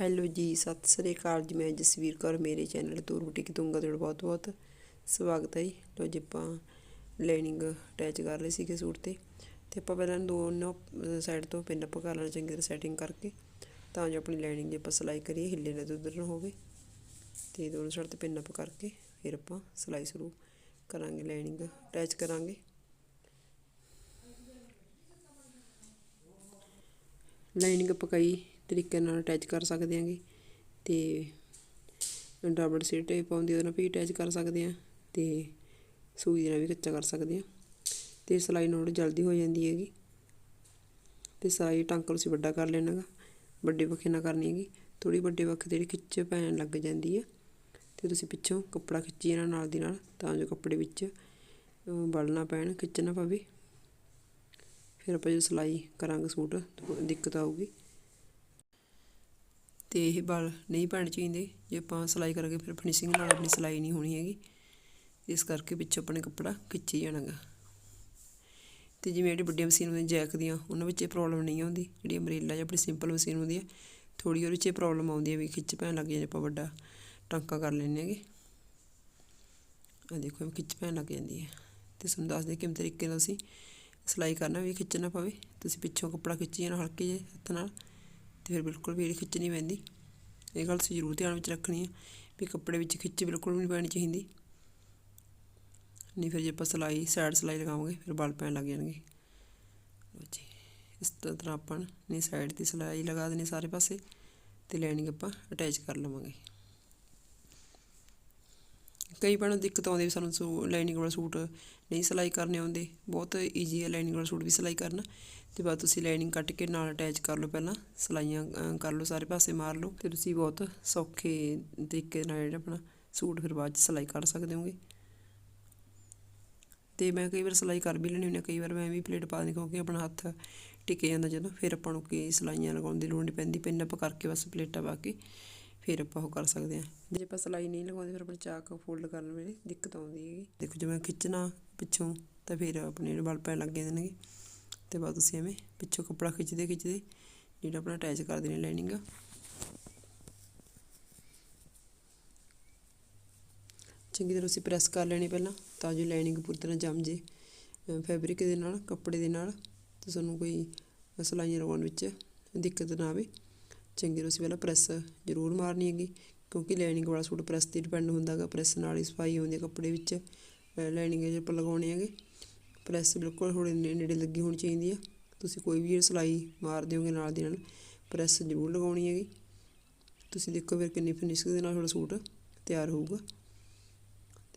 Hello ਜੀ, ਸਤਿ ਸ੍ਰੀ ਅਕਾਲ ਜੀ। ਮੈਂ ਜਸਵੀਰ ਕੌਰ, ਮੇਰੇ ਚੈਨਲ ਤੂਰ ਬੁਟੀਕ ਤੁੰਗਾ ਤੁਹਾਡਾ ਬਹੁਤ ਬਹੁਤ ਸਵਾਗਤ ਹੈ ਜੀ। ਲੋ ਜੀ, ਆਪਾਂ ਲਾਈਨਿੰਗ ਅਟੈਚ ਕਰ ਲਈ ਸੀਗੇ ਸੂਟ ਤੇ। ਤੇ ਆਪਾਂ ਪਹਿਲਾਂ ਦੋਨੋਂ ਸਾਈਡ ਤੋਂ ਪਿੰਨ ਆਪਾਂ ਕਰ ਲੈਣਾ ਚੰਗੀ ਤਰ੍ਹਾਂ ਸੈਟਿੰਗ ਕਰਕੇ। ਤਾਂ ਜੋ ਆਪਣੀ ਲਾਈਨਿੰਗ ਜੇ ਆਪਾਂ ਸਿਲਾਈ ਕਰੀਏ, ਹਿੱਲੇ ਨਾ ਉਧਰ ਨਾ ਹੋਵੇ। ਤੇ ਦੋਨੋਂ ਸਾਈਡ ਤੇ ਪਿੰਨ ਅਪ ਕਰਕੇ ਫਿਰ ਆਪਾਂ ਸਿਲਾਈ ਸ਼ੁਰੂ ਕਰਾਂਗੇ ਲਾਈਨਿੰਗ ਅਟੈਚ ਕਰਾਂਗੇ। ਲਾਈਨਿੰਗ ਪਕਾਈ ਤਰੀਕੇ ਨਾਲ ਅਟੈਚ ਕਰ ਸਕਦੇ ਆਂਗੇ ਤੇ ਡਬਲ ਸੀਟ ਟੇਪ ਆਉਂਦੀ ਉਹਦੇ ਨਾਲ ਵੀ ਅਟੈਚ ਕਰ ਸਕਦੇ ਆ ਤੇ ਸੂਈ ਨਾਲ ਵੀ ਕੱਚਾ ਕਰ ਸਕਦੇ ਆ ਤੇ ਸਲਾਈ ਨੋਟ ਜਲਦੀ ਹੋ ਜਾਂਦੀ ਹੈਗੀ ਤੇ ਸਾਈ ਟਾਂਕਾ ਤੁਸੀਂ ਵੱਡਾ ਕਰ ਲੈਣਾਗਾ ਵੱਡੇ ਵੱਖੇ ਨਾਲ ਕਰਨੀ ਹੈਗੀ ਥੋੜੀ ਵੱਡੇ ਵੱਖ ਜਿਹੜੀ ਖਿੱਚ ਪੈਣ ਲੱਗ ਜਾਂਦੀ ਹੈ ਤੇ ਤੁਸੀਂ ਪਿੱਛੋਂ ਕੱਪੜਾ ਖਿੱਚੀ ਇਹਨਾਂ ਨਾਲ ਦੀ ਨਾਲ ਤਾਂ ਜੋ ਕੱਪੜੇ ਵਿੱਚ ਬਲਣਾ ਪੈਣ ਖਿੱਚਣਾ ਪਵੇ। ਫਿਰ ਆਪਾਂ ਜੋ ਸਲਾਈ ਕਰਾਂਗੇ ਸੂਟ ਦਿੱਕਤ ਆਊਗੀ। ਤੇ ਇਹ ਬਲ ਨਹੀਂ ਪੈਣ ਚਾਹੀਦੇ। ਜੇ ਆਪਾਂ ਸਿਲਾਈ ਕਰਾਂਗੇ ਫਿਰ ਫਿਨਿਸ਼ਿੰਗ ਨਾਲ ਆਪਣੀ ਸਿਲਾਈ ਨਹੀਂ ਹੋਣੀ ਹੈਗੀ। ਇਸ ਕਰਕੇ ਪਿੱਛੋਂ ਆਪਣੇ ਕੱਪੜਾ ਖਿੱਚੀ ਜਾਣਾਗਾ। ਤੇ ਜਿਵੇਂ ਜਿਹੜੀ ਵੱਡੀਆਂ ਮਸ਼ੀਨ ਹੁੰਦੀਆਂ, ਜੈਕ ਦੀਆਂ, ਉਹਨਾਂ ਵਿੱਚ ਇਹ ਪ੍ਰੋਬਲਮ ਨਹੀਂ ਆਉਂਦੀ। ਜਿਹੜੀ ਅਮਰੇਲਾ ਜਾਂ ਆਪਣੀ ਸਿੰਪਲ ਮਸ਼ੀਨ ਹੁੰਦੀ ਹੈ ਥੋੜੀ ਉਹਦੇ 'ਚ ਇਹ ਪ੍ਰੋਬਲਮ ਆਉਂਦੀ ਹੈ ਵੀ ਖਿੱਚ ਪੈਣ ਲੱਗ ਜਾਂਦੀ ਆਪਾਂ ਵੱਡਾ ਟਾਂਕਾ ਕਰ ਲੈਂਦੇ ਹੈਗੇ। ਆ ਦੇਖੋ ਖਿੱਚ ਪੈਣ ਲੱਗ ਜਾਂਦੀ ਹੈ ਤੇ ਤੁਹਾਨੂੰ ਦੱਸਦੇ ਕਿਵੇਂ ਤਰੀਕੇ ਨਾਲ ਅਸੀਂ ਸਿਲਾਈ ਕਰਨਾ ਵੀ ਖਿੱਚਣਾ ਪਵੇ। ਤੁਸੀਂ ਪਿੱਛੋਂ ਕੱਪੜਾ ਖਿੱਚੀ ਜਾਣਾ ਹਲਕੇ ਜਿਹੇ ਹੱਥ ਨਾਲ। ਤੇ ਫਿਰ ਬਿਲਕੁਲ ਵੀ ਖਿੱਚ ਨਹੀਂ ਪੈਂਦੀ। ਇਹ ਗੱਲ ਤੁਸੀਂ ਜ਼ਰੂਰ ਧਿਆਨ ਵਿੱਚ ਰੱਖਣੀ ਹੈ ਵੀ ਕੱਪੜੇ ਵਿੱਚ ਖਿੱਚ ਬਿਲਕੁਲ ਵੀ ਨਹੀਂ ਪੈਣੀ ਚਾਹੀਦੀ। ਨਹੀਂ ਫਿਰ ਜੇ ਆਪਾਂ ਸਿਲਾਈ ਸਾਈਡ ਸਿਲਾਈ ਲਗਾਵਾਂਗੇ, ਫਿਰ ਬਲ ਪੈਣ ਲੱਗ ਜਾਣਗੇ। ਜੀ, ਇਸ ਤਰ੍ਹਾਂ ਆਪਾਂ ਨੇ ਸਾਈਡ ਦੀ ਸਿਲਾਈ ਲਗਾ ਦੇਣੀ ਸਾਰੇ ਪਾਸੇ ਤੇ ਲਾਈਨਿੰਗ ਆਪਾਂ ਅਟੈਚ ਕਰ ਲਵਾਂਗੇ। ਕਈ ਭੈਣਾਂ ਦਿੱਕਤ ਆਉਂਦੀ ਵੀ ਸਾਨੂੰ ਸੂ ਲਾਈਨਿੰਗ ਵਾਲਾ ਸੂਟ ਨਹੀਂ ਸਿਲਾਈ ਕਰਨੇ ਆਉਂਦੇ। ਬਹੁਤ ਈਜ਼ੀ ਹੈ ਲਾਈਨਿੰਗ ਵਾਲਾ ਸੂਟ ਵੀ ਸਿਲਾਈ ਕਰਨਾ। ਤੇ ਬਾਅਦ ਤੁਸੀਂ ਲਾਈਨਿੰਗ ਕੱਟ ਕੇ ਨਾਲ ਅਟੈਚ ਕਰ ਲਓ ਪਹਿਲਾਂ, ਸਲਾਈਆਂ ਕਰ ਲਓ, ਸਾਰੇ ਪਾਸੇ ਮਾਰ ਲਓ। ਤੇ ਤੁਸੀਂ ਬਹੁਤ ਸੌਖੇ ਤਰੀਕੇ ਨਾਲ ਜਿਹੜਾ ਆਪਣਾ ਸੂਟ ਫਿਰ ਬਾਅਦ ਚ ਸਿਲਾਈ ਕਰ ਸਕਦੇ ਹੋਗੇ। ਤੇ ਮੈਂ ਕਈ ਵਾਰ ਸਿਲਾਈ ਕਰ ਵੀ ਲੈਣੀ ਹੁੰਦੀ ਕਈ ਵਾਰ ਮੈਂ ਵੀ ਪਲੇਟ ਪਾ ਦਿੰਦੀ ਕਿਉਂਕਿ ਆਪਣਾ ਹੱਥ ਟਿਕੇ ਜਾਂਦਾ ਜਦੋਂ, ਫਿਰ ਆਪਾਂ ਨੂੰ ਕੀ ਸਲਾਈਆਂ ਲਗਾਉਣ ਦੀ ਲੋੜ ਨਹੀਂ ਪੈਂਦੀ ਪਿੰਨ ਅਪ ਕਰਕੇ ਬਸ ਪਲੇਟਾਂ ਪਾ ਕੇ ਫਿਰ ਆਪਾਂ ਉਹ ਕਰ ਸਕਦੇ ਹਾਂ। ਜੇ ਆਪਾਂ ਸਲਾਈ ਨਹੀਂ ਲਗਾਉਂਦੇ, ਫਿਰ ਆਪਣੇ ਚਾਕ ਫੋਲਡ ਕਰਨ ਵੇਲੇ ਦਿੱਕਤ ਆਉਂਦੀ ਹੈਗੀ। ਦੇਖੋ ਜਿਵੇਂ ਖਿੱਚਣਾ ਪਿੱਛੋਂ, ਤਾਂ ਫਿਰ ਆਪਣੇ ਬਲ ਪੈਣ ਲੱਗ ਜਾਂਦੇ ਨੇ ਤੇ ਬਾਅਦ ਤੁਸੀਂ ਐਵੇਂ ਪਿੱਛੋਂ ਕੱਪੜਾ ਖਿੱਚਦੇ ਖਿੱਚਦੇ, ਜਿਹੜਾ ਆਪਣਾ ਅਟੈਚ ਕਰ ਦੇਣੀ ਲਾਈਨਿੰਗ ਚੰਗੀ ਤਰ੍ਹਾਂ ਅਸੀਂ ਪ੍ਰੈਸ ਕਰ ਲੈਣੀ ਪਹਿਲਾਂ, ਤਾਂ ਜੋ ਲਾਈਨਿੰਗ ਪੂਰੀ ਤਰ੍ਹਾਂ ਜੰਮ ਜੇ। ਫੈਬਰਿਕ ਦੇ ਨਾਲ, ਕੱਪੜੇ ਦੇ ਨਾਲ, ਤੇ ਤੁਹਾਨੂੰ ਕੋਈ ਸਲਾਈਆਂ ਲਗਾਉਣ ਵਿੱਚ ਦਿੱਕਤ ਨਾ ਆਵੇ। ਚੰਗੀ ਤਰ੍ਹਾਂ ਅਸੀਂ ਪਹਿਲਾਂ ਪ੍ਰੈਸ ਜ਼ਰੂਰ ਮਾਰਨੀ ਹੈਗੀ, ਕਿਉਂਕਿ ਲਾਈਨਿੰਗ ਵਾਲਾ ਸੂਟ ਪ੍ਰੈਸ ਤੇ ਡਿਪੈਂਡ ਹੁੰਦਾਗਾ ਪ੍ਰੈਸ ਨਾਲ ਹੀ ਸਫ਼ਾਈ ਆਉਂਦੀ ਹੈ ਕੱਪੜੇ ਵਿੱਚ ਲਾਈਨਿੰਗ ਜੇ ਆਪਾਂ ਲਗਾਉਣੇ ਹੈਗੇ, ਪ੍ਰੈਸ ਬਿਲਕੁਲ ਥੋੜੇ ਨੇੜੇ ਲੱਗੀ ਹੋਣੀ ਚਾਹੀਦੀ ਆ, ਤੁਸੀਂ ਕੋਈ ਵੀ ਸਿਲਾਈ ਮਾਰ ਦਿਓਗੇ ਨਾਲ ਦੀ ਨਾਲ, ਪ੍ਰੈਸ ਜ਼ਰੂਰ ਲਗਾਉਣੀ ਹੈਗੀ, ਤੁਸੀਂ ਦੇਖੋ ਫਿਰ ਕਿੰਨੀ ਫਿਨਿਸ਼ਿੰਗ ਦੇ ਨਾਲ ਤੁਹਾਡਾ ਸੂਟ ਤਿਆਰ ਹੋਊਗਾ,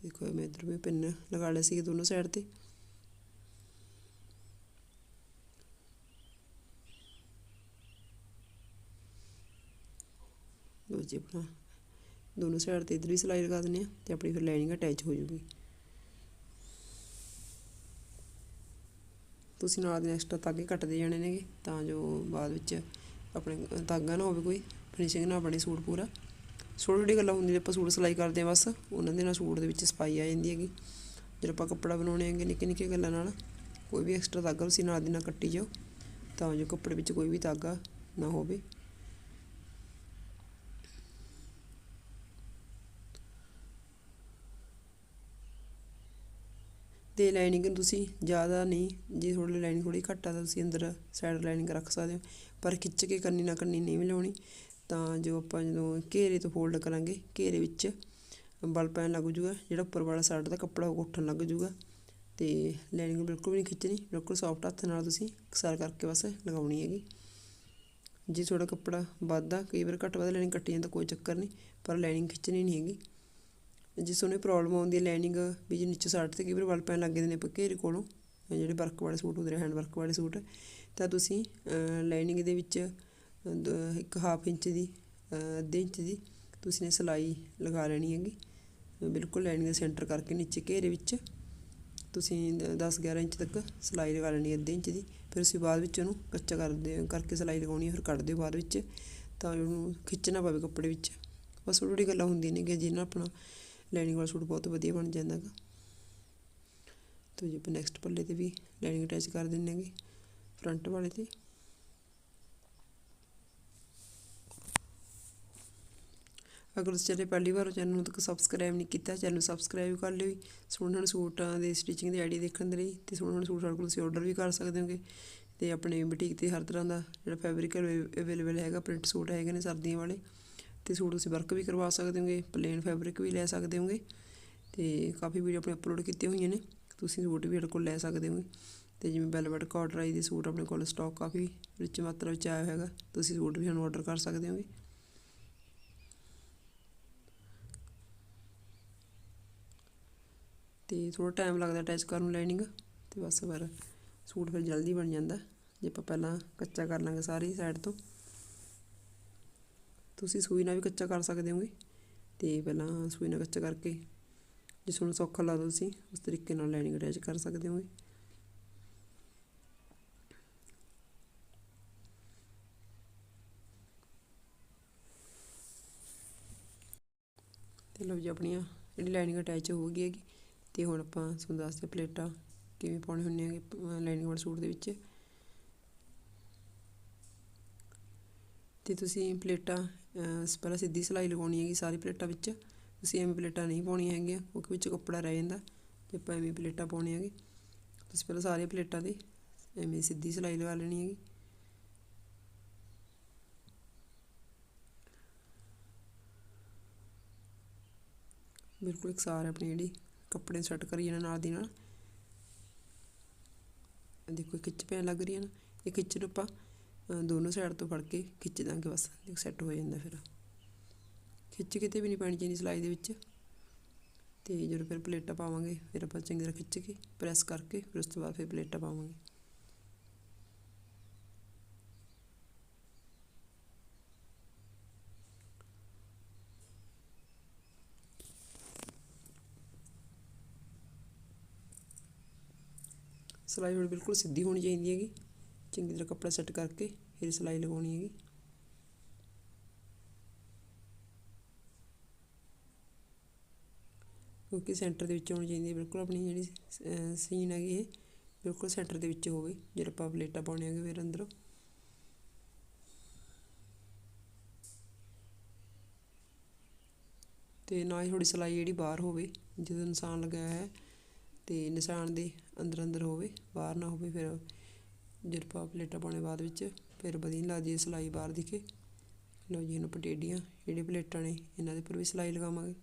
ਦੇਖੋ ਮੈਂ ਇਧਰ ਵੀ ਪਿੰਨ ਲਗਾ ਲਿਆ ਸੀ ਦੋਨੋਂ ਸਾਈਡ ਤੇ ਲੋ ਜੀ ਆਪਣਾ ਦੋਨੋਂ ਸਾਈਡ ਤੇ ਇਧਰ ਵੀ ਸਿਲਾਈ ਲਗਾ ਦਿੰਦੇ ਆ ਤੇ ਆਪਣੀ ਫਿਰ ਲਾਈਨਿੰਗ ਅਟੈਚ ਹੋ ਜੂਗੀ। ਤੁਸੀਂ ਨਾਲ ਦੇ ਐਕਸਟਰਾ ਤਾਗੇ ਕੱਟਦੇ ਜਾਣੇ ਨੇਗੇ, ਤਾਂ ਜੋ ਬਾਅਦ ਵਿੱਚ ਆਪਣੇ ਤਾਗਾ ਨਾ ਹੋਵੇ ਕੋਈ ਫਿਨਿਸ਼ਿੰਗ ਨਾ ਬਣੇ ਸੂਟ ਪੂਰਾ। ਛੋਟੀ ਛੋਟੀ ਗੱਲਾਂ ਹੁੰਦੀਆਂ, ਆਪਾਂ ਸੂਟ ਸਿਲਾਈ ਕਰਦੇ ਆ ਬਸ, ਉਹਨਾਂ ਦੇ ਨਾਲ ਸੂਟ ਦੇ ਵਿੱਚ ਸਫ਼ਾਈ ਆ ਜਾਂਦੀ ਹੈਗੀ। ਜਦੋਂ ਆਪਾਂ ਕੱਪੜਾ ਬਣਾਉਣੇ ਹੈਗੇ ਨਿੱਕੇ ਨਿੱਕੇ ਗੱਲਾਂ ਨਾਲ, ਕੋਈ ਵੀ ਐਕਸਟਰਾ ਤਾਗਾ ਤੁਸੀਂ ਨਾਲ ਦੀ ਨਾਲ ਕੱਟੀ ਜਾਓ, ਤਾਂ ਜੋ ਕੱਪੜੇ ਵਿੱਚ ਕੋਈ ਵੀ ਤਾਗਾ ਨਾ ਹੋਵੇ। ਅਤੇ ਲਾਈਨਿੰਗ ਨੂੰ ਤੁਸੀਂ ਜ਼ਿਆਦਾ ਨਹੀਂ, ਜੇ ਤੁਹਾਡੇ ਲਾਈਨਿੰਗ ਥੋੜ੍ਹੀ ਘੱਟ ਆ ਤਾਂ ਤੁਸੀਂ ਅੰਦਰ ਸਾਈਡ ਲਾਈਨਿੰਗ ਰੱਖ ਸਕਦੇ ਹੋ। ਪਰ ਖਿੱਚ ਕੇ ਕਰਨੀ ਨਾ ਕਰਨੀ ਨਹੀਂ ਮਿਲਾਉਣੀ। ਤਾਂ ਜੋ ਆਪਾਂ ਜਦੋਂ ਘੇਰੇ ਤੋਂ ਫੋਲਡ ਕਰਾਂਗੇ, ਘੇਰੇ ਵਿੱਚ ਬਲ ਪੈਣ ਲੱਗ ਜੂਗਾ ਜਿਹੜਾ ਉੱਪਰ ਵਾਲਾ ਸਾਈਡ ਦਾ ਕੱਪੜਾ ਉਹ ਉੱਠਣ ਲੱਗ ਜੂਗਾ ਤੇ ਲਾਈਨਿੰਗ ਬਿਲਕੁਲ ਵੀ ਨਹੀਂ ਖਿੱਚਣੀ, ਬਿਲਕੁਲ ਸੌਫਟ ਹੱਥ ਨਾਲ ਤੁਸੀਂ ਕਸਰ ਕਰਕੇ ਬਸ ਲਗਾਉਣੀ ਹੈਗੀ। ਜੇ ਤੁਹਾਡਾ ਕੱਪੜਾ ਵੱਧਦਾ, ਕਈ ਵਾਰ ਘੱਟ ਵੱਧ ਲਾਈਨਿੰਗ ਕੱਟੀ ਜਾਂਦਾ, ਕੋਈ ਚੱਕਰ ਨਹੀਂ, ਪਰ ਲਾਈਨਿੰਗ ਖਿੱਚਣੀ ਨਹੀਂ ਹੈਗੀ। ਜਿਸ ਨੂੰ ਪ੍ਰੋਬਲਮ ਆਉਂਦੀ ਹੈ ਲਾਈਨਿੰਗ ਵੀ ਜੇ ਨੀਚੇ ਸਾਈਡ ਤੇ ਕਈ ਵਾਰ ਵੱਲ ਪੈਣ ਲੱਗ ਜਾਂਦੇ ਨੇ ਆਪਾਂ ਘੇਰੇ ਕੋਲੋਂ ਜਿਹੜੇ ਵਰਕ ਵਾਲੇ ਸੂਟ ਹੁੰਦੇ ਨੇ ਹੈਂਡ ਵਰਕ ਵਾਲੇ ਸੂਟ, ਤਾਂ ਤੁਸੀਂ ਲਾਈਨਿੰਗ ਦੇ ਵਿੱਚ ਇੱਕ ਹਾਫ ਇੰਚ ਦੀ ਅੱਧੇ ਇੰਚ ਦੀ ਤੁਸੀਂ ਨੇ ਸਿਲਾਈ ਲਗਾ ਲੈਣੀ ਹੈਗੀ। ਬਿਲਕੁਲ ਲਾਈਨਿੰਗ ਦੇ ਸੈਂਟਰ ਕਰਕੇ ਨੀਚੇ ਘੇਰੇ ਵਿੱਚ ਤੁਸੀਂ 10 11 ਇੰਚ ਤੱਕ ਸਿਲਾਈ ਲਗਾ ਲੈਣੀ ਅੱਧੇ ਇੰਚ ਦੀ। ਫਿਰ ਉਸੇ ਬਾਅਦ ਵਿੱਚ ਉਹਨੂੰ ਕੱਚਾ ਕਰਦੇ ਕਰਕੇ ਸਿਲਾਈ ਲਗਾਉਣੀ ਹੈ, ਫਿਰ ਕੱਢ ਦਿਓ ਬਾਅਦ ਵਿੱਚ ਤਾਂ ਉਹਨੂੰ ਖਿੱਚਣਾ ਪਵੇ ਕੱਪੜੇ ਵਿੱਚ। ਬਸ ਥੋੜੀ ਗੱਲਾਂ ਹੁੰਦੀਆਂ ਨੇ ਕਿ ਜਿਹਨਾਂ ਆਪਣਾ ਲਾਈਨਿੰਗ ਵਾਲਾ ਸੂਟ ਬਹੁਤ ਵਧੀਆ ਬਣ ਜਾਂਦਾ ਹੈਗਾ। ਤੋ ਜੀ ਆਪਾਂ ਨੈਕਸਟ ਪੱਲੇ ਤੇ ਵੀ ਲਾਈਨਿੰਗ ਅਟੈਚ ਕਰ ਦਿੰਨੇ ਹੈਗੇ ਫਰੰਟ ਵਾਲੇ ਤੇ। ਅਗਰ ਤੁਸੀਂ ਚੈਨਲ ਪਹਿਲੀ ਵਾਰ ਚੈਨਲ ਨੂੰ ਤੱਕ ਸਬਸਕ੍ਰਾਈਬ ਨਹੀਂ ਕੀਤਾ, ਚੈਨਲ ਨੂੰ ਸਬਸਕ੍ਰਾਈਬ ਕਰ ਲਿਓ ਸੋਹਣੇ ਸੋਹਣੇ ਸੂਟਾਂ ਦੇ ਸਟਿਚਿੰਗ ਦੇ ਆਈਡੀ ਦੇਖਣ ਦੇ ਲਈ ਤੇ ਸੋਹਣੇ ਸੋਹਣੇ ਸੂਟ ਸਾਡੇ ਕੋਲ ਤੁਸੀਂ ਆਰਡਰ ਵੀ ਕਰ ਸਕਦੇ ਹੋਗੇ। ਤੇ ਆਪਣੇ ਬੁਟੀਕ ਤੇ ਹਰ ਤਰ੍ਹਾਂ ਦਾ ਜਿਹੜਾ ਫੈਬਰਿਕ ਅਵੇਲੇਬਲ ਹੈਗਾ ਪ੍ਰਿੰਟ ਸੂਟ ਹੈਗੇ ਨੇ ਸਰਦੀਆਂ ਵਾਲੇ। ਤੇ ਸੂਟ ਤੁਸੀਂ ਵਰਕ ਵੀ ਕਰਵਾ ਸਕਦੇ ਹੋਗੇ ਪਲੇਨ ਫੈਬਰਿਕ ਵੀ ਲੈ ਸਕਦੇ ਹੋਗੇ ਤੇ ਕਾਫੀ ਵੀਡੀਓ ਆਪਣੇ ਅਪਲੋਡ ਕੀਤੀਆਂ ਹੋਈਆਂ ਨੇ, ਤੁਸੀਂ ਸੂਟ ਵੀ ਸਾਡੇ ਕੋਲ ਲੈ ਸਕਦੇ ਹੋਗੇ ਤੇ ਜਿਵੇਂ ਵੈਲਵਟ ਕਾਟਰਾਈ ਦੇ ਸੂਟ ਆਪਣੇ ਕੋਲ ਸਟਾਕ ਕਾਫੀ ਰਿਚ ਮਾਤਰਾ ਵਿੱਚ ਆਇਆ ਹੈਗਾ, ਤੁਸੀਂ ਸੂਟ ਵੀ ਸਾਨੂੰ ਆਰਡਰ ਕਰ ਸਕਦੇ ਹੋਗੇ। ਤੇ ਥੋੜਾ ਟਾਈਮ ਲੱਗਦਾ ਅਟੈਚ ਕਰਨ ਨੂੰ ਲਾਈਨਿੰਗ ਤੇ ਬਸ ਫਿਰ ਸੂਟ ਫਿਰ ਜਲਦੀ ਬਣ ਜਾਂਦਾ, ਜੇ ਆਪਾਂ ਪਹਿਲਾਂ ਕੱਚਾ ਕਰ ਲਾਂਗੇ ਸਾਰੀ ਸਾਈਡ ਤੋਂ। ਤੁਸੀਂ ਸੂਈ ਨਾਲ ਵੀ ਕੱਚਾ ਕਰ ਸਕਦੇ ਹੋਗੇ। ਤੇ ਪਹਿਲਾਂ ਸੂਈ ਨਾਲ ਕੱਚਾ ਕਰਕੇ ਜੇ ਤੁਹਾਨੂੰ ਸੌਖਾ ਲੱਗਦਾ ਤੁਸੀਂ, ਉਸ ਤਰੀਕੇ ਨਾਲ ਲਾਈਨਿੰਗ ਅਟੈਚ ਕਰ ਸਕਦੇ ਹੋਗੇ। ਤੇ ਲਓ ਜੀ, ਆਪਣੀਆਂ ਜਿਹੜੀ ਲਾਈਨਿੰਗ ਅਟੈਚ ਹੋ ਗਈ ਹੈਗੀ, ਤੇ ਹੁਣ ਆਪਾਂ ਤੁਹਾਨੂੰ ਦੱਸਦੇ ਪਲੇਟਾਂ ਕਿਵੇਂ ਪਾਉਣੇ ਹੁੰਦੇ ਹੈਗੇ ਲਾਈਨਿੰਗ ਵਾਲੇ ਸੂਟ ਦੇ ਵਿੱਚ। ਤੇ ਤੁਸੀਂ ਪਲੇਟਾਂ ਪਹਿਲਾਂ ਸਿੱਧੀ ਸਿਲਾਈ ਲਗਾਉਣੀ ਹੈਗੀ ਸਾਰੀ ਪਲੇਟਾਂ ਵਿੱਚ। ਤੁਸੀਂ ਐਵੇਂ ਪਲੇਟਾਂ ਨਹੀਂ ਪਾਉਣੀਆਂ ਹੈਗੀਆਂ ਕਿਉਂਕਿ ਵਿੱਚ ਕੱਪੜਾ ਰਹਿ ਜਾਂਦਾ ਜੇ ਆਪਾਂ ਐਵੇਂ ਪਲੇਟਾਂ ਪਾਉਣੀਆਂ ਹੈਗੀ। ਤੁਸੀਂ ਪਹਿਲਾਂ ਸਾਰੀਆਂ ਪਲੇਟਾਂ ਦੇ ਐਵੇਂ ਸਿੱਧੀ ਸਿਲਾਈ ਲਗਾ ਲੈਣੀ ਹੈਗੀ। ਬਿਲਕੁਲ ਇਕਸਾਰ ਆਪਣੀ ਜਿਹੜੀ ਕੱਪੜੇ ਸੈੱਟ ਕਰੀ ਜਾਣਾ ਨਾਲ ਦੀ ਨਾਲ। ਦੇਖੋ ਖਿੱਚ ਪੈਣ ਲੱਗ ਰਹੀ ਹੈ ਨਾ। ਇਹ ਖਿੱਚ ਨੂੰ ਆਪਾਂ ਦੋਨੋਂ ਸਾਈਡ ਤੋਂ ਫੜ ਕੇ ਖਿੱਚ ਦਾਂਗੇ ਬਸ ਸੈੱਟ ਹੋ ਜਾਂਦਾ ਫਿਰ। ਖਿੱਚ ਕਿਤੇ ਵੀ ਨਹੀਂ ਪੈਣੀ ਚਾਹੀਦੀ ਸਿਲਾਈ ਦੇ ਵਿੱਚ। ਤੇ ਜਦੋਂ ਫਿਰ ਪਲੇਟਾਂ ਪਾਵਾਂਗੇ, ਫਿਰ ਆਪਾਂ ਚੰਗੀ ਤਰ੍ਹਾਂ ਖਿੱਚ ਕੇ ਪ੍ਰੈਸ ਕਰਕੇ ਫਿਰ ਉਸ ਤੋਂ ਬਾਅਦ ਫਿਰ ਪਲੇਟਾਂ ਪਾਵਾਂਗੇ। ਸਿਲਾਈ ਹੁਣ ਬਿਲਕੁਲ ਸਿੱਧੀ ਹੋਣੀ ਚਾਹੀਦੀ ਹੈਗੀ। ਚੰਗੀ ਤਰ੍ਹਾਂ ਕੱਪੜਾ ਸੈੱਟ ਕਰਕੇ ਫਿਰ ਸਿਲਾਈ ਲਗਾਉਣੀ ਹੈਗੀ। ਕਿਉਂਕਿ ਸੈਂਟਰ ਦੇ ਵਿੱਚ ਹੋਣੀ ਚਾਹੀਦੀ ਹੈ, ਬਿਲਕੁਲ ਆਪਣੀ ਜਿਹੜੀ ਸੀਨ ਹੈਗੀ ਇਹ, ਬਿਲਕੁਲ ਸੈਂਟਰ ਦੇ ਵਿੱਚ ਹੋਵੇ। ਜਿਹੜਾ ਆਪਾਂ ਪਲੇਟਾਂ ਪਾਉਣੇ ਹੈਗੇ ਫਿਰ ਅੰਦਰੋਂ। ਤੇ ਨਾ ਹੀ ਥੋੜੀ ਸਿਲਾਈ ਜਿਹੜੀ ਬਾਹਰ ਹੋਵੇ, ਜਦੋਂ ਨਿਸ਼ਾਨ ਲਗਾਇਆ ਹੈ, ਤੇ ਨਿਸ਼ਾਨ ਦੇ ਅੰਦਰ ਅੰਦਰ ਹੋਵੇ, ਬਾਹਰ ਨਾ ਹੋਵੇ ਫਿਰ ਜਰਪਾ ਪਲੇਟਾਂ ਪਾਉਣੇ ਬਾਅਦ ਵਿੱਚ ਫਿਰ ਵਧੀਆ ਨਹੀਂ ਲੱਗਦੀ ਸਿਲਾਈ ਬਾਹਰ ਦਿਖੇ। ਲਓ ਜੀ ਇਹਨੂੰ ਪਟੇਡੀਆਂ, ਜਿਹੜੇ ਪਲੇਟਾਂ ਨੇ, ਇਹਨਾਂ ਦੇ ਉੱਪਰ ਵੀ ਸਿਲਾਈ ਲਗਾਵਾਂਗੇ।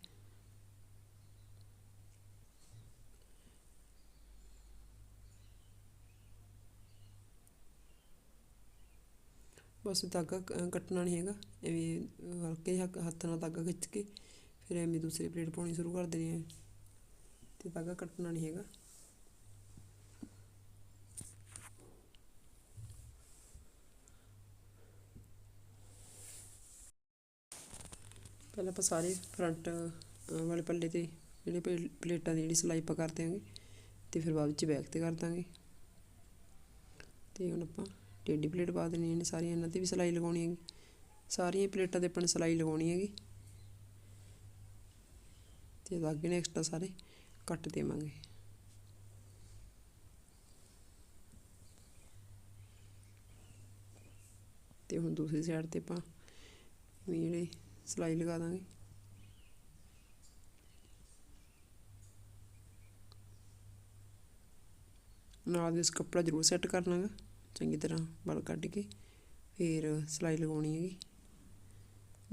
ਬਸ ਧਾਗਾ ਕੱਟਣਾ ਨਹੀਂ ਹੈਗਾ, ਐਵੇਂ ਹਲਕੇ ਹੱਥ ਨਾਲ ਧਾਗਾ ਖਿੱਚ ਕੇ ਫਿਰ ਐਵੇਂ ਦੂਸਰੀ ਪਲੇਟ ਪਾਉਣੀ ਸ਼ੁਰੂ ਕਰ ਦੇਣੀ ਹੈ। ਤੇ ਧਾਗਾ ਕੱਟਣਾ ਨਹੀਂ ਹੈਗਾ। ਪਹਿਲਾਂ ਆਪਾਂ ਸਾਰੇ ਫਰੰਟ ਵਾਲੇ ਪੱਲੇ ਤੇ ਜਿਹੜੇ ਪਲੇਟਾਂ ਦੀ ਜਿਹੜੀ ਸਿਲਾਈ ਆਪਾਂ ਕਰ ਦਿਆਂਗੇ ਤੇ ਫਿਰ ਬਾਅਦ ਵਿੱਚ ਬੈਕ ਤੇ ਕਰ ਦਾਂਗੇ। ਤੇ ਹੁਣ ਆਪਾਂ ਟੇਢੀ ਪਲੇਟ ਪਾ ਦੇਣੀ ਨੇ ਸਾਰੀਆਂ ਇਹਨਾਂ ਤੇ ਵੀ ਸਿਲਾਈ ਲਗਾਉਣੀ ਹੈਗੀ। ਸਾਰੀਆਂ ਪਲੇਟਾਂ ਤੇ ਆਪਾਂ ਨੇ ਸਿਲਾਈ ਲਗਾਉਣੀ ਹੈਗੀ। ਤੇ ਧਾਗੇ ਨੇ ਐਕਸਟਰਾ ਸਾਰੇ ਕੱਟ ਦੇਵਾਂਗੇ। ਤੇ ਹੁਣ ਦੂਸਰੀ ਸਾਈਡ ਤੇ ਆਪਾਂ ਜਿਹੜੇ ਸਿਲਾਈ ਲਗਾ ਦਾਂਗੇ। ਨਾਲ ਇਸ ਕੱਪੜਾ ਜ਼ਰੂਰ ਸੈੱਟ ਕਰ ਲਾਂਗਾ ਚੰਗੀ ਤਰ੍ਹਾਂ ਬਲ ਕੱਢ ਕੇ, ਫਿਰ ਸਿਲਾਈ ਲਗਾਉਣੀ ਹੈਗੀ।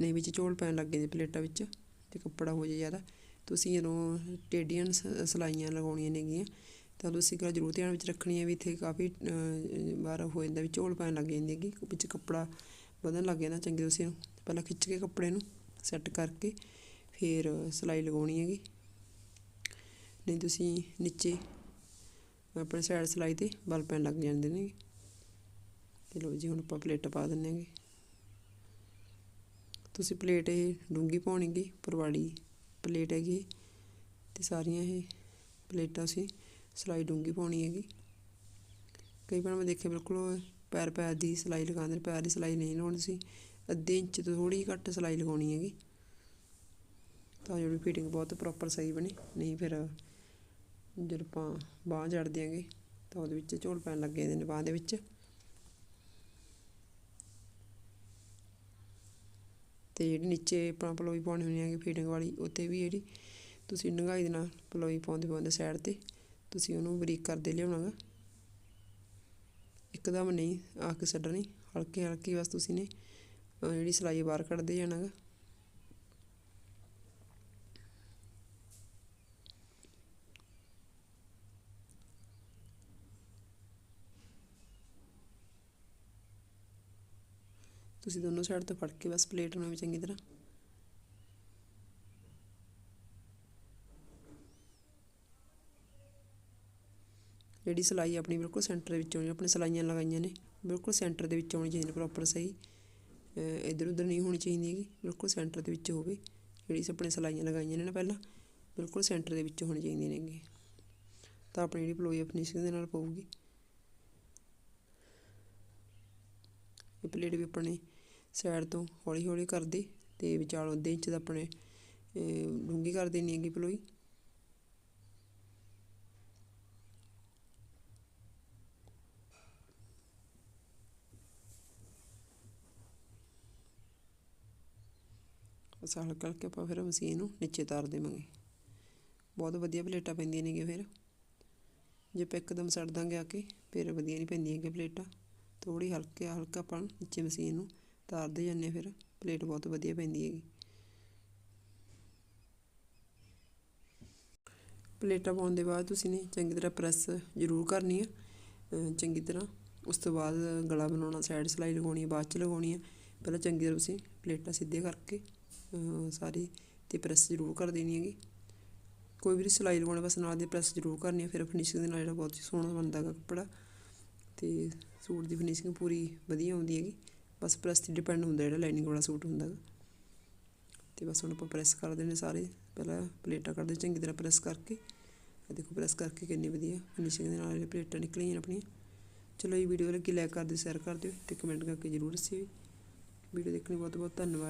ਨਹੀਂ ਵਿੱਚ ਝੋਲ ਪੈਣ ਲੱਗ ਜਾਂਦੇ ਪਲੇਟਾਂ ਵਿੱਚ, ਤੇ ਕੱਪੜਾ ਹੋ ਜਾਏ ਜ਼ਿਆਦਾ। ਤੁਸੀਂ ਜਦੋਂ ਟੇਡੀਆਂ ਸਲਾਈਆਂ ਲਗਾਉਣੀਆਂ ਨੇਗੀਆਂ, ਤਾਂ ਤੁਸੀਂ ਗੱਲ ਜ਼ਰੂਰ ਧਿਆਨ ਵਿੱਚ ਰੱਖਣੀ ਹੈ ਵੀ ਇੱਥੇ ਕਾਫੀ ਵਾਰ ਹੋ ਜਾਂਦਾ ਵੀ ਝੋਲ ਪੈਣ ਲੱਗ ਜਾਂਦੀ ਹੈਗੀ, ਵਿੱਚ ਕੱਪੜਾ ਵਧਣ ਲੱਗ ਜਾਂਦਾ ਚੰਗੀ ਤੁਸੀਂ ਪਹਿਲਾਂ ਖਿੱਚ ਕੇ ਕੱਪੜੇ ਨੂੰ ਸੈੱਟ ਕਰਕੇ ਫਿਰ ਸਿਲਾਈ ਲਗਾਉਣੀ ਹੈਗੀ। ਨਹੀਂ ਤੁਸੀਂ ਨੀਚੇ ਆਪਣੇ ਸਾਈਡ ਸਿਲਾਈ ਤੇ ਬਲ ਪੈਣ ਲੱਗ ਜਾਂਦੇ ਨੇ। ਤੇ ਲੋ ਜੀ, ਹੁਣ ਆਪਾਂ ਪਲੇਟ ਪਾ ਦਿੰਨੇ ਆਂਗੇ ਤੁਸੀਂ ਪਲੇਟ ਇਹ ਡੂੰਗੀ ਪਾਉਣੀਗੀ ਪਰਵਾੜੀ ਪਲੇਟ ਹੈਗੀ ਤੇ ਸਾਰੀਆਂ ਇਹ ਪਲੇਟਾਂ ਸੀ ਸਿਲਾਈ ਡੂੰਗੀ ਪਾਉਣੀ ਹੈਗੀ। ਕਈ ਵਾਰ ਮੈਂ ਦੇਖਿਆ ਬਿਲਕੁਲ ਪੈਰ ਪੈਰ ਦੀ ਸਿਲਾਈ ਲਗਾਉਂਦੇ ਨੇ, ਪੈਰ ਦੀ ਸਿਲਾਈ ਨਹੀਂ ਲਾਉਣੀ ਸੀ। ਅੱਧੇ ਇੰਚ ਤੋਂ ਥੋੜੀ ਘੱਟ ਸਿਲਾਈ ਲਗਾਉਣੀ ਹੈਗੀ। ਤਾਂ ਜਿਹੜੀ ਫਿਟਿੰਗ ਬਹੁਤ ਪ੍ਰੋਪਰ ਸਹੀ ਬਣੇ, ਨਹੀਂ ਫਿਰ ਜਦੋਂ ਆਪਾਂ ਬਾਹ ਜੜ ਦਿਆਂਗੇ, ਤਾਂ ਉਹਦੇ ਵਿੱਚ ਝੋਲ ਪੈਣ ਲੱਗ ਜਾਂਦੇ ਨੇ ਬਾਹ ਦੇ ਵਿੱਚ। ਤੇ ਜਿਹੜੀ ਨੀਚੇ ਆਪਾਂ ਪਲੋਈ ਪਾਉਣੀ ਹੁੰਦੀ ਹੈਗੀ ਫੀਟਿੰਗ ਵਾਲੀ ਉੱਤੇ ਵੀ ਜਿਹੜੀ ਤੁਸੀਂ ਡੂੰਘਾਈ ਦੇ ਨਾਲ ਪਲੋਈ ਪਾਉਂਦੇ ਪਾਉਂਦੇ ਸਾਈਡ ਤੇ, ਤੁਸੀਂ ਉਹਨੂੰ ਬਰੀਕ ਕਰਦੇ ਲਿਆਉਣਾ ਗਾ। ਇੱਕਦਮ ਨਹੀਂ ਆ ਕੇ ਛੱਡਣੀ, ਹਲਕੇ ਹਲਕੇ ਬਸ ਤੁਸੀਂ ਨੇ ਜਿਹੜੀ ਸਿਲਾਈ ਬਾਹਰ ਕੱਢਦੇ ਜਾਣਾ ਗਾ। ਤੁਸੀਂ ਦੋਨੋਂ ਸਾਈਡ ਤੋਂ ਫੜ ਕੇ ਬਸ ਪਲੇਟ ਨੂੰ ਵੀ ਚੰਗੀ ਤਰ੍ਹਾਂ ਜਿਹੜੀ ਸਿਲਾਈ ਆਪਣੀ ਬਿਲਕੁਲ ਸੈਂਟਰ ਦੇ ਵਿੱਚ ਆਉਣੀ ਆਪਣੇ ਸਿਲਾਈਆਂ ਲਗਾਈਆਂ ਨੇ, ਬਿਲਕੁਲ ਸੈਂਟਰ ਦੇ ਵਿੱਚ ਆਉਣੀ ਚਾਹੀਦੀ ਨੇ ਪ੍ਰੋਪਰ ਸਹੀ ਇੱਧਰ ਉੱਧਰ ਨਹੀਂ ਹੋਣੀ ਚਾਹੀਦੀ ਹੈਗੀ, ਬਿਲਕੁਲ ਸੈਂਟਰ ਦੇ ਵਿੱਚ ਹੋਵੇ, ਜਿਹੜੀ ਆਪਣੇ ਸਿਲਾਈਆਂ ਲਗਾਈਆਂ ਨੇ ਨਾ ਪਹਿਲਾਂ, ਬਿਲਕੁਲ ਸੈਂਟਰ ਦੇ ਵਿੱਚ ਹੋਣੀ ਚਾਹੀਦੀਆਂ ਨੇਗੀ ਤਾਂ ਆਪਣੀ ਜਿਹੜੀ ਪਲੋਈ ਫਿਨਿਸ਼ਿੰਗ ਦੇ ਨਾਲ ਪਊਗੀ। ਇਹ ਪਲੇਟ ਵੀ ਆਪਣੇ ਸਾਈਡ ਤੋਂ ਹੌਲੀ ਹੌਲੀ ਕਰਦੇ, ਤੇ ਵਿਚਾਲੋਂ ਅੱਧੇ ਇੰਚ ਦਾ ਆਪਣੇ ਡੂੰਗੀ ਕਰ ਦੇਣੀ ਹੈਗੀ ਪਲੋਈ ਬਸ ਹਲਕਾ ਹਲਕਾ ਆਪਾਂ ਫਿਰ ਮਸ਼ੀਨ ਨੂੰ ਨੀਚੇ ਤਾਰ ਦੇਵਾਂਗੇ। ਬਹੁਤ ਵਧੀਆ ਪਲੇਟਾਂ ਪੈਂਦੀਆਂ ਨੇਗੀਆਂ ਫਿਰ। ਜੇ ਆਪਾਂ ਇੱਕਦਮ ਛੱਡ ਦਾਂਗੇ ਆ ਕੇ, ਫਿਰ ਵਧੀਆ ਨਹੀਂ ਪੈਂਦੀਆਂ ਹੈਗੀਆਂ ਪਲੇਟਾਂ। ਥੋੜੀ ਹਲਕੇ ਹਲਕਾ ਆਪਾਂ ਨੀਚੇ ਮਸ਼ੀਨ ਨੂੰ ਤਾਰਦੇ ਜਾਂਦੇ ਫਿਰ, ਪਲੇਟ ਬਹੁਤ ਵਧੀਆ ਪੈਂਦੀ ਹੈਗੀ। ਪਲੇਟਾਂ ਪਾਉਣ ਦੇ ਬਾਅਦ ਤੁਸੀਂ ਨੇ ਚੰਗੀ ਤਰ੍ਹਾਂ ਪ੍ਰੈਸ ਜ਼ਰੂਰ ਕਰਨੀ ਆ। ਚੰਗੀ ਤਰ੍ਹਾਂ ਉਸ ਤੋਂ ਬਾਅਦ ਗਲਾ ਬਣਾਉਣਾ, ਸਾਈਡ ਸਿਲਾਈ ਲਗਾਉਣੀ ਹੈ ਬਾਅਦ ਚ ਲਗਾਉਣੀ ਹੈ ਪਹਿਲਾਂ ਚੰਗੀ ਤਰ੍ਹਾਂ ਤੁਸੀਂ ਪਲੇਟਾਂ ਸਿੱਧੇ ਕਰਕੇ ਸਾਰੀ ਅਤੇ ਪ੍ਰੈਸ ਜ਼ਰੂਰ ਕਰ ਦੇਣੀ ਹੈਗੀ। ਕੋਈ ਵੀ ਸਿਲਾਈ ਲਗਾਉਣੇ ਬਸ ਨਾਲ ਦੀ ਪ੍ਰੈਸ ਜ਼ਰੂਰ ਕਰਨੀ ਹੈ, ਫਿਰ ਫਿਨਿਸ਼ਿੰਗ ਦੇ ਨਾਲ ਜਿਹੜਾ ਬਹੁਤ ਸੋਹਣਾ ਬਣਦਾ ਹੈਗਾ ਕੱਪੜਾ ਅਤੇ ਸੂਟ ਦੀ ਫਿਨਿਸ਼ਿੰਗ ਪੂਰੀ ਵਧੀਆ ਆਉਂਦੀ ਹੈਗੀ। ਬਸ ਪ੍ਰੈਸ ਤੇ ਡਿਪੈਂਡ ਹੁੰਦਾ ਜਿਹੜਾ ਲਾਈਨਿੰਗ ਵਾਲਾ ਸੂਟ ਹੁੰਦਾ ਹੈਗਾ। ਤੇ ਬਸ ਹੁਣ ਆਪਾਂ ਪ੍ਰੈਸ ਕਰ ਦੇਣੇ ਸਾਰੇ, ਪਹਿਲਾਂ ਪਲੇਟਾਂ ਕਰਦੇ ਚੰਗੀ ਤਰ੍ਹਾਂ ਪ੍ਰੈਸ ਕਰਕੇ ਇਹ ਦੇਖੋ ਪ੍ਰੈਸ ਕਰਕੇ ਕਿੰਨੀ ਵਧੀਆ ਫਿਨਿਸ਼ਿੰਗ ਦੇ ਨਾਲ ਇਹ ਪਲੇਟਾਂ ਨਿਕਲੀਆਂ ਆਪਣੀਆਂ। ਚਲੋ ਇਹ ਵੀਡੀਓ ਲੱਗੀ ਲਾਈਕ ਕਰ ਦਿਓ ਸ਼ੇਅਰ ਕਰ ਦਿਓ ਤੇ ਕਮੈਂਟ ਕਰਕੇ ਜ਼ਰੂਰ ਦੱਸਿਓ ਵੀਡੀਓ ਦੇਖਣ ਲਈ ਬਹੁਤ ਬਹੁਤ ਧੰਨਵਾਦ।